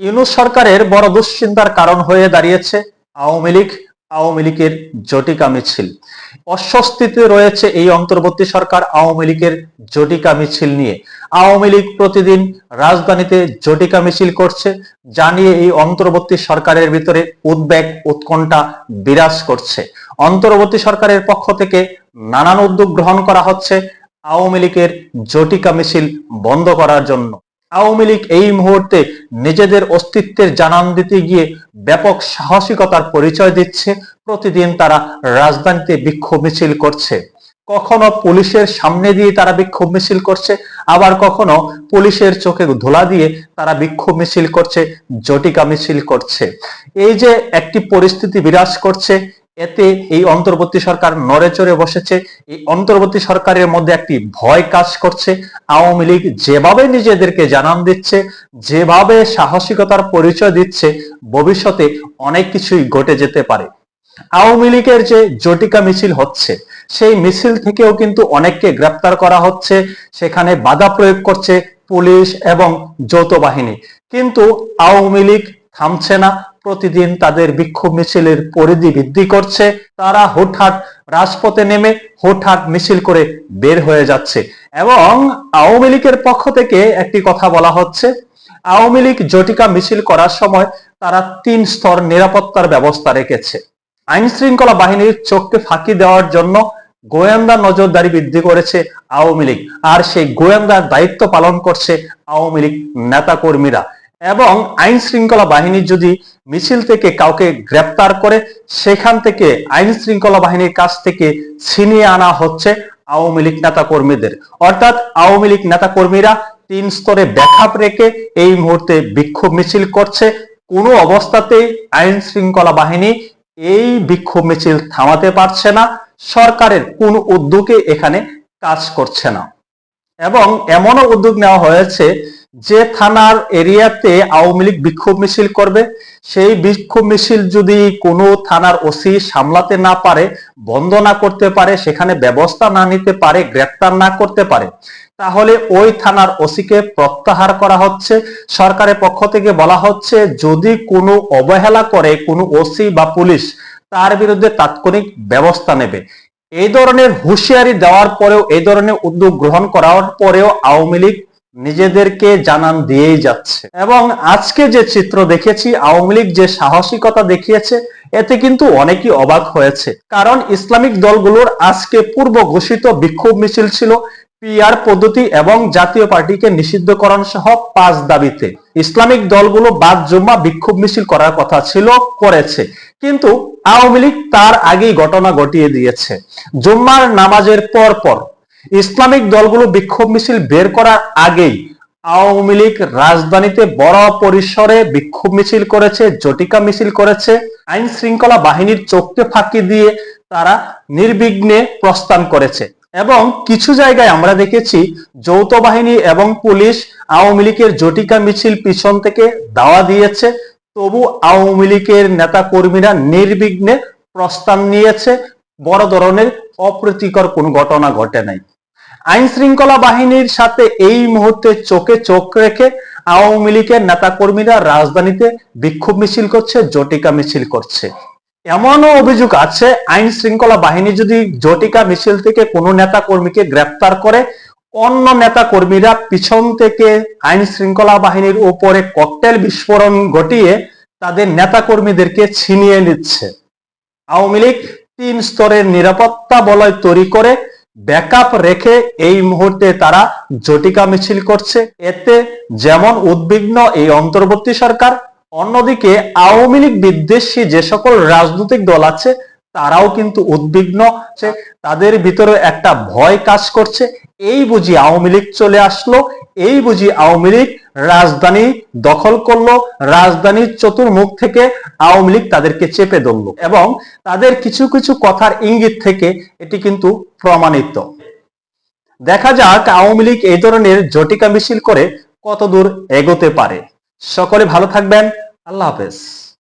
ইউনুস সরকারের বড় দুশ্চিন্তার কারণ হয়ে দাঁড়িয়েছে আওয়ামী লীগ, আওয়ামী লীগের জটিকা মিছিল। অস্বস্তিতে রয়েছে এই অন্তর্বর্তী সরকার আওয়ামী লীগের জটিকা মিছিল নিয়ে। আওয়ামী লীগ প্রতিদিন রাজধানীতে জটিকা মিছিল করছে, যা নিয়ে এই অন্তর্বর্তী সরকারের ভিতরে উদ্বেগ, উৎকণ্ঠা বিরাজ করছে। অন্তর্বর্তী সরকারের পক্ষ থেকে নানান উদ্যোগ গ্রহণ করা হচ্ছে আওয়ামী লীগের জটিকা মিছিল বন্ধ করার জন্য। আওয়ামী লীগ এই মুহূর্তে নিজেদের অস্তিত্বের জানান দিতে গিয়ে ব্যাপক সাহসিকতার পরিচয় দিচ্ছে। প্রতিদিন তারা রাজধানীতে বিক্ষোভ মিছিল করছে। কখনো পুলিশের সামনে দিয়ে তারা বিক্ষোভ মিছিল করছে, আবার কখনো পুলিশের চোখে ধোলা দিয়ে তারা বিক্ষোভ মিছিল করছে, জটিকা মিছিল করছে। এই যে একটি পরিস্থিতি বিরাজ করছে এতে এই অন্তর্বর্তী সরকার নড়ে চড়ে বসেছে। এই অন্তর্বর্তী সরকারের মধ্যে একটি ভয় কাজ করছে। আওয়ামী লীগ যেভাবে নিজেদেরকে জানান দিচ্ছে, যেভাবে সাহসিকতার পরিচয় দিচ্ছে, ভবিষ্যতে অনেক কিছুই ঘটে যেতে পারে। আওয়ামী লীগের যে জটিকা মিছিল হচ্ছে, সেই মিছিল থেকেও কিন্তু অনেককে গ্রেপ্তার করা হচ্ছে। সেখানে বাধা প্রয়োগ করছে পুলিশ এবং যৌথ বাহিনী। কিন্তু আওয়ামী লীগ থামছে না। প্রতিদিন তাদের বিক্ষোভ মিছিলের পরিধি বৃদ্ধি করছে। তারা হুটহাট রাজপথে নেমে হুটহাট মিছিল করে বের হয়ে যাচ্ছে। এবং আওয়ামী লীগের পক্ষ থেকে একটি কথা বলা হচ্ছে, আওয়ামী লীগ জটিকা মিছিল করার সময় তারা তিন স্তর নিরাপত্তার ব্যবস্থা রেখেছে। আইন শৃঙ্খলা বাহিনীর চোখকে ফাঁকি দেওয়ার জন্য গোয়েন্দা নজরদারি বৃদ্ধি করেছে আওয়ামী লীগ। আর সেই গোয়েন্দার দায়িত্ব পালন করছে আওয়ামী লীগ নেতা কর্মীরা এবং আইন শৃঙ্খলা বাহিনী যদি মিছিল থেকে কাউকে গ্রেপ্তার করে, সেখান থেকে আইন শৃঙ্খলা বাহিনীর কাছ থেকে ছিনিয়ে আনা হচ্ছে আওয়ামী লীগ নেতা কর্মীদের অর্থাৎ আওয়ামী লীগ নেতা কর্মীরা তিন স্তরে ব্যাকআপ রেখে এই মুহূর্তে বিক্ষোভ মিছিল করছে। কোনো অবস্থাতেই আইন শৃঙ্খলা বাহিনী এই বিক্ষোভ মিছিল থামাতে পারছে না। সরকারের কোন উদ্যোগে এখানে কাজ করছে না। এবং এমনও উদ্যোগ নেওয়া হয়েছে যে থানার এরিয়াতে আওয়ামী লীগ বিক্ষোভ মিছিল করবে, সেই বিক্ষোভ মিছিল যদি কোনো থানার ওসি সামলাতে না পারে, বন্ধ না করতে পারে, সেখানে ব্যবস্থা না নিতে পারে, গ্রেপ্তার না করতে পারে, তাহলে ওই থানার ওসিকে প্রত্যাহার করা হচ্ছে। সরকারের পক্ষ থেকে বলা হচ্ছে, যদি কোনো অবহেলা করে কোনো ওসি বা পুলিশ, তার বিরুদ্ধে তাৎক্ষণিক ব্যবস্থা নেবে। এই ধরনের হুঁশিয়ারি দেওয়ার পরেও, এই ধরনের উদ্যোগ গ্রহণ করার পরেও আওয়ামী লীগ নিজেদেরকে জানান দিয়েই যাচ্ছে। এবং আজকে যে চিত্র দেখেছি, আওয়ামী লীগ যে সাহসিকতা দেখিয়েছে, এতে কিন্তু অনেকেই অবাক হয়েছে। কারণ ইসলামিক দলগুলোর আজকে পূর্ব ঘোষিত বিক্ষোভ মিছিল ছিল পিআর পদ্ধতি এবং জাতীয় পার্টিকে নিষিদ্ধ নিষিদ্ধকরণ সহ পাঁচ দাবিতে। ইসলামিক দলগুলো বাদ জুম্মা বিক্ষোভ মিছিল করার কথা ছিল, করেছে। কিন্তু আওয়ামী লীগ তার আগেই ঘটনা ঘটিয়ে দিয়েছে। জুম্মার নামাজের পর পর ইসলামিক দলগুলো বিক্ষোভ মিছিল বের করার আগেই আওয়ামী লীগ রাজধানীতে বড় পরিসরে বিক্ষোভ মিছিল করেছে, জটিকা মিছিল করেছে। আইন শৃঙ্খলা বাহিনীর চোখকে ফাঁকি দিয়ে তারা নির্বিঘ্নে প্রস্থান করেছে। এবং কিছু জায়গায় আমরা দেখেছি যৌথ বাহিনী এবং পুলিশ আওয়ামী লীগের জটিকা মিছিল পিছন থেকে দাওয়া দিয়েছে। তবু আওয়ামী লীগের নেতা কর্মীরা নির্বিঘ্নে প্রস্থান নিয়েছে। বড় ধরনের অপ্রীতিকর কোনো ঘটনা ঘটে নাই। আইন শৃঙ্খলা বাহিনীর সাথে এই মুহূর্তে চোখে চোখ রেখে আওয়ামী লীগের নেতা কর্মীরা রাজধানীতে বিক্ষোভ মিছিল করছে, জটিকা মিছিল করছে। এমনও অভিযোগ আছে, আইন শৃঙ্খলা বাহিনী যদি জটিকা মিছিল থেকে কোনো নেতা কর্মীকে গ্রেপ্তার করে, অন্য নেতা কর্মীরা পিছন থেকে আইন শৃঙ্খলা বাহিনীর উপরে ককটেল বিস্ফোরণ ঘটিয়ে তাদের নেতা কর্মীদেরকে ছিনিয়ে নিচ্ছে। আওয়ামী লীগ তিন স্তরের নিরাপত্তা বলয় তৈরি করে ব্যাকআপ রেখে এই মুহূর্তে তারা জটিকা মিছিল করছে। এতে যেমন উদ্বিগ্ন এই অন্তর্বর্তী সরকার, অন্যদিকে আওয়ামী লীগ বিদ্বেষী যে সকল রাজনৈতিক দল আছে তারাও কিন্তু উদ্বিগ্ন। আছে তাদের ভিতরে একটা ভয় কাজ করছে। এই বুঝি আওয়ামী লীগ চলে আসলো, এই বুঝি আওয়ামী লীগ রাজধানী দখল করল রাজধানীর চতুর্মুখ থেকে আওয়ামী লীগ তাদেরকে চেপে ধরলো এবং তাদের কিছু কিছু কথার ইঙ্গিত থেকে এটি কিন্তু প্রমাণিত। দেখা যাক আওয়ামী লীগ এই ধরনের জটিকা মিছিল করে কতদূর এগোতে পারে। সকলে ভালো থাকবেন। আল্লাহ হাফেজ।